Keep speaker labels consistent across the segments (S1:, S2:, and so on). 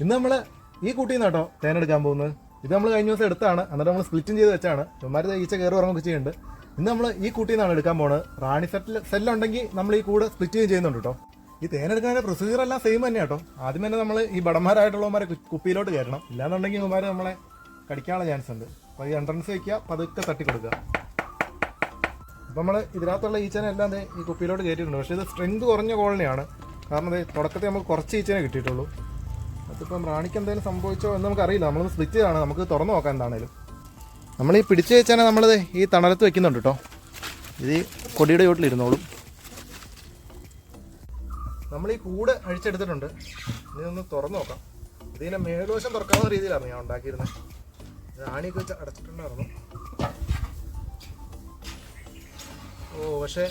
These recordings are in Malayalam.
S1: ഇന്ന് നമ്മൾ ഈ കൂട്ടിൽ നിന്ന് കേട്ടോ തേനെടുക്കാൻ പോകുന്നത്. ഇത് നമ്മൾ കഴിഞ്ഞ ദിവസം എടുത്താണ്. അന്നേരം നമ്മൾ സ്പ്ലിറ്റും ചെയ്ത് വെച്ചാണ്. ഇവന്മാർ ഈച്ച കയറി ഉറങ്ങുക ചെയ്യുന്നുണ്ട്. ഇന്ന് നമ്മൾ ഈ കൂട്ടിൽ നിന്നാണ് എടുക്കാൻ പോകുന്നത് റാണി സെറ്റിൽ സെല്ലുണ്ടെങ്കിൽ നമ്മൾ ഈ കൂട് സ്പ്ലിറ്റ് ചെയ്യും ചെയ്യുന്നുണ്ട് കേട്ടോ. ഈ തേനെടുക്കാനുള്ള പ്രൊസീജിയർ എല്ലാം സെയിം തന്നെ കേട്ടോ. ആദ്യം തന്നെ നമ്മൾ ഈ ബടന്മാരായിട്ടുള്ളവന്മാരെ കുപ്പിയിലോട്ട് കയറണം. ഇല്ലാന്നുണ്ടെങ്കിൽ ഇവന്മാർ നമ്മളെ കടിക്കാനുള്ള ചാൻസ് ഉണ്ട്. അപ്പോൾ ഈ എൻട്രൻസ് വയ്ക്കുക പതുക്കെ തട്ടി കൊടുക്കുക. അപ്പം നമ്മൾ ഇതിനകത്തുള്ള ഈച്ചനെ എല്ലാം ഈ കുപ്പിയിലോട്ട് കയറ്റിയിട്ടുണ്ട്. പക്ഷേ ഇത് സ്ട്രെങ്ത് കുറഞ്ഞ കോളനിയാണ്. കാരണം ദേ തുടക്കത്തിൽ നമുക്ക് കുറച്ച് ഈച്ചനെ കിട്ടിയിട്ടുള്ളൂ. അതിപ്പം റാണിക്ക് എന്തെങ്കിലും സംഭവിച്ചോ എന്ന് നമുക്കറിയില്ല. നമ്മൾ ചെയ്താണ്. നമുക്ക് തുറന്നു നോക്കാം എന്താണേലും. നമ്മൾ ഈ പിടിച്ച് വെച്ചാൽ നമ്മൾ ഈ തണലത്ത് വെക്കുന്നുണ്ട് കേട്ടോ ഇത് കൊടിയുടെ ചോട്ടിലിരുന്നോളും നമ്മൾ ഈ കൂട് അഴിച്ചെടുത്തിട്ടുണ്ട്. ഇനി ഒന്ന് തുറന്നു നോക്കാം. ഇതിനെ മേൽവശം തുറക്കാവുന്ന രീതിയിലാണ് ഞാൻ ഉണ്ടാക്കിയിരുന്നത് റാണിയൊക്കെ വെച്ച് അടച്ചിട്ടുണ്ടായിരുന്നു. ഓ പക്ഷേ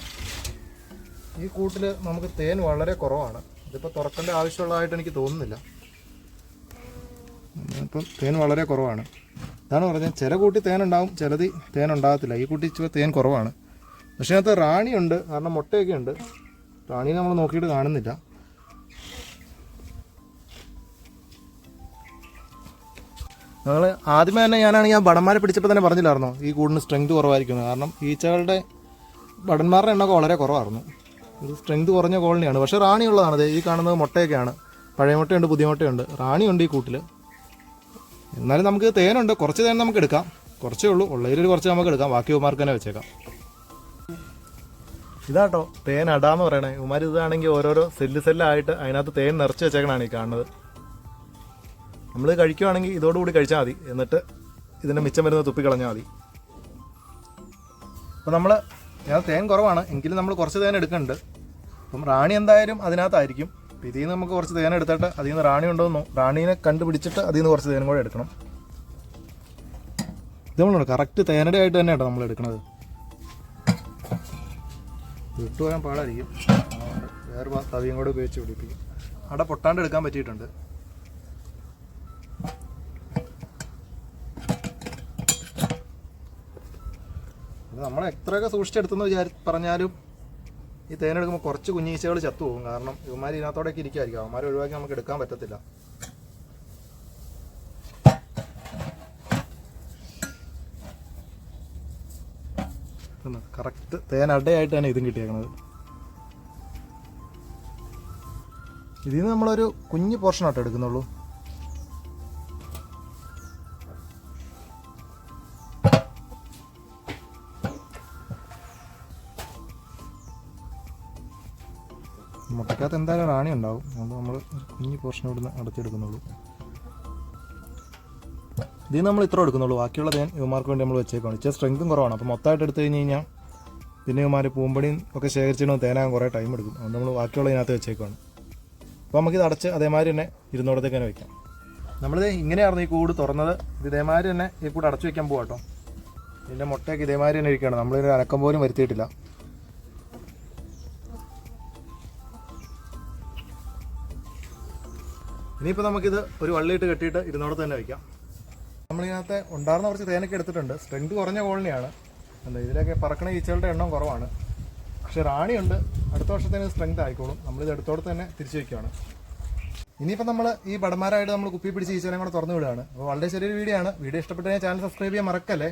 S1: ഈ കൂട്ടിൽ നമുക്ക് തേൻ വളരെ കുറവാണ്. ഇതിപ്പോൾ തുറക്കേണ്ട ആവശ്യമുള്ളതായിട്ട് എനിക്ക് തോന്നുന്നില്ല. ഇപ്പം തേൻ വളരെ കുറവാണ്. അതാണ് പറഞ്ഞത്. ചില കൂട്ടി തേൻ ഉണ്ടാവും ചിലത് തേൻ ഉണ്ടാകത്തില്ല ഈ കൂട്ടി ഇച്ചിരി തേൻ കുറവാണ്. പക്ഷേ അതിനകത്ത് റാണിയുണ്ട്. കാരണം മുട്ടയൊക്കെ ഉണ്ട്. റാണിയെ നമ്മൾ നോക്കിയിട്ട് കാണുന്നില്ല. ഞങ്ങൾ ആദ്യമേ തന്നെ ഞാനാണെങ്കിൽ ആ ബടന്മാരെ പിടിച്ചപ്പോൾ തന്നെ പറഞ്ഞില്ലായിരുന്നോ? ഈ കൂടിന് സ്ട്രെങ്ത് കുറവായിരിക്കും കാരണം ഈച്ചകളുടെ ബടന്മാരുടെ എണ്ണമൊക്കെ വളരെ കുറവായിരുന്നു. ഇത് സ്ട്രെങ്ത് കുറഞ്ഞ കോളനിയാണ്. പക്ഷേ റാണി ഉള്ളതാണ് ഈ കാണുന്നത് മുട്ടയൊക്കെയാണ്. പഴയ മുട്ടയുണ്ട് പുതിയ മുട്ടയുണ്ട്. റാണിയുണ്ട് ഈ കൂട്ടിൽ എന്നാലും നമുക്ക് തേനുണ്ട്. കുറച്ച് തേൻ നമുക്ക് എടുക്കാം. കുറച്ചേ ഉള്ളൂ. ഉള്ളതിലൊരു കുറച്ച് നമുക്ക് എടുക്കാം. ബാക്കി ഉമാർക്ക് തന്നെ വെച്ചേക്കാം. ഇതാട്ടോ. തേൻ അടാന്ന് പറയണേ. ഉമാർ ഇതാണെങ്കിൽ ഓരോരോ സെല്ല് സെല്ലായിട്ട് അതിനകത്ത് തേൻ നിറച്ച് വെച്ചേക്കണാണ് ഈ കാണുന്നത്. നമ്മൾ കഴിക്കുവാണെങ്കിൽ ഇതോടുകൂടി കഴിച്ചാൽ മതി. എന്നിട്ട് ഇതിന്റെ മിച്ചം വരുന്നത് തുപ്പിക്കളഞ്ഞാൽ മതി. അപ്പോൾ നമ്മൾ ഞാൻ തേൻ കുറവാണ്. എങ്കിലും നമ്മൾ കുറച്ച് തേൻ എടുക്കുന്നുണ്ട്. അപ്പം റാണി എന്തായാലും അതിനകത്തായിരിക്കും. അപ്പം ഇതിൽ നിന്ന് നമുക്ക് കുറച്ച് തേൻ എടുത്തിട്ട് അതിൽ നിന്ന് റാണി ഉണ്ടോന്നു റാണീനെ കണ്ടുപിടിച്ചിട്ട് അതിൽ നിന്ന് കുറച്ച് തേനും കൂടെ എടുക്കണം. ഇത് നമ്മളുണ്ട് കറക്റ്റ് തേനയുടെ ആയിട്ട് തന്നെ കേട്ടോ നമ്മൾ എടുക്കണത്. വിട്ടുപോകാൻ പാടായിരിക്കും. വേറെ തവിയും കൂടെ ഉപയോഗിച്ച് പിടിപ്പിക്കും. അവിടെ പൊട്ടാണ്ട് എടുക്കാൻ പറ്റിയിട്ടുണ്ട്. നമ്മൾ എത്രയൊക്കെ സൂക്ഷിച്ചെടുത്തെന്ന് വിചാരി പറഞ്ഞാലും ഈ തേനെടുക്കുമ്പോൾ കുറച്ച് കുഞ്ഞീച്ചകൾ ചത്തുപോകും കാരണം ഇവന്മാർ ഇതിനകത്തോടെയൊക്കെ ഇരിക്കുമായിരിക്കും അവന്മാരെ ഒഴിവാക്കി നമുക്ക് എടുക്കാൻ പറ്റത്തില്ല. കറക്റ്റ് തന്നെ ഇതും കിട്ടിയേക്കുന്നത് ഇതിൽ നിന്ന് നമ്മളൊരു കുഞ്ഞ് പോർഷൻ ആട്ടോ എടുക്കുന്നുള്ളൂ. മുട്ടക്കകത്ത് എന്തായാലും റാണി ഉണ്ടാവും. അതുകൊണ്ട് നമ്മൾ കുഞ്ഞു പോർഷൻ ഇവിടുന്ന് അടച്ചെടുക്കുന്നുള്ളൂ. ഇതിൽ നമ്മൾ ഇത്ര എടുക്കുന്നുള്ളൂ. ബാക്കിയുള്ള തേൻ യുവമാർക്ക് വേണ്ടി നമ്മൾ വെച്ചേക്കാണ് ഇച്ചിരി സ്ട്രെങ്ത്തും കുറവാണ്. അപ്പോൾ മൊത്തമായിട്ട് എടുത്തു കഴിഞ്ഞ് കഴിഞ്ഞാൽ പിന്നെ ഇവന്മാർ പൂമ്പടിയും ഒക്കെ ശേഖരിച്ചിടും തേനാകാൻ കുറേ ടൈം എടുക്കും. അതുകൊണ്ട് നമ്മൾ ബാക്കിയുള്ള ഇതിനകത്ത് വെച്ചേക്കാണ് അപ്പോൾ നമുക്കിത് അടച്ച് അതേമാതിരി തന്നെ ഇരുന്നോടത്തേക്ക് തന്നെ വെക്കാം. നമ്മളിത് ഇങ്ങനെയായിരുന്നു ഈ കൂട് തുറന്നത്. ഇത് ഇതേമാതിരി തന്നെ ഈ കൂട് അടച്ചു വെക്കാൻ പോകാം കേട്ടോ ഇതിന്റെ മുട്ടയൊക്കെ ഇതേമാതിരി തന്നെ ഇരിക്കുകയാണ്. നമ്മളിതിന് അനക്കം പോലും വരുത്തിയിട്ടില്ല. ഇനിയിപ്പോൾ നമുക്കിത് ഒരു വള്ളിയിട്ട് കെട്ടിയിട്ട് ഇരുന്നോടത്ത് തന്നെ വയ്ക്കാം നമ്മളിതിനകത്ത് ഉണ്ടായിരുന്ന കുറച്ച് തേനൊക്കെ എടുത്തിട്ടുണ്ട്. സ്ട്രെങ്ത് കുറഞ്ഞ കോളനിയാണ് എന്താ ഇതിലൊക്കെ പറക്കണ ഈച്ചകളുടെ എണ്ണം കുറവാണ്. പക്ഷെ റാണിയുണ്ട്. അടുത്ത വർഷത്തേന് സ്ട്രെങ്ത് ആയിക്കോളും. നമ്മളിത് എടുത്തോടെ തന്നെ തിരിച്ചു വയ്ക്കുകയാണ് ഇനിയിപ്പോൾ നമ്മൾ ഈ ബടന്മാരായിട്ട് നമ്മൾ കുപ്പി പിടിച്ച് ഈച്ചകളെ കൂടെ തുറന്നു വിടുകയാണ്. അപ്പോൾ വളരെ ചെറിയൊരു വീഡിയോ ആണ്. വീഡിയോ ഇഷ്ടപ്പെട്ടാൽ ചാനൽ സബ്സ്ക്രൈബ് ചെയ്യാൻ മറക്കല്ലേ?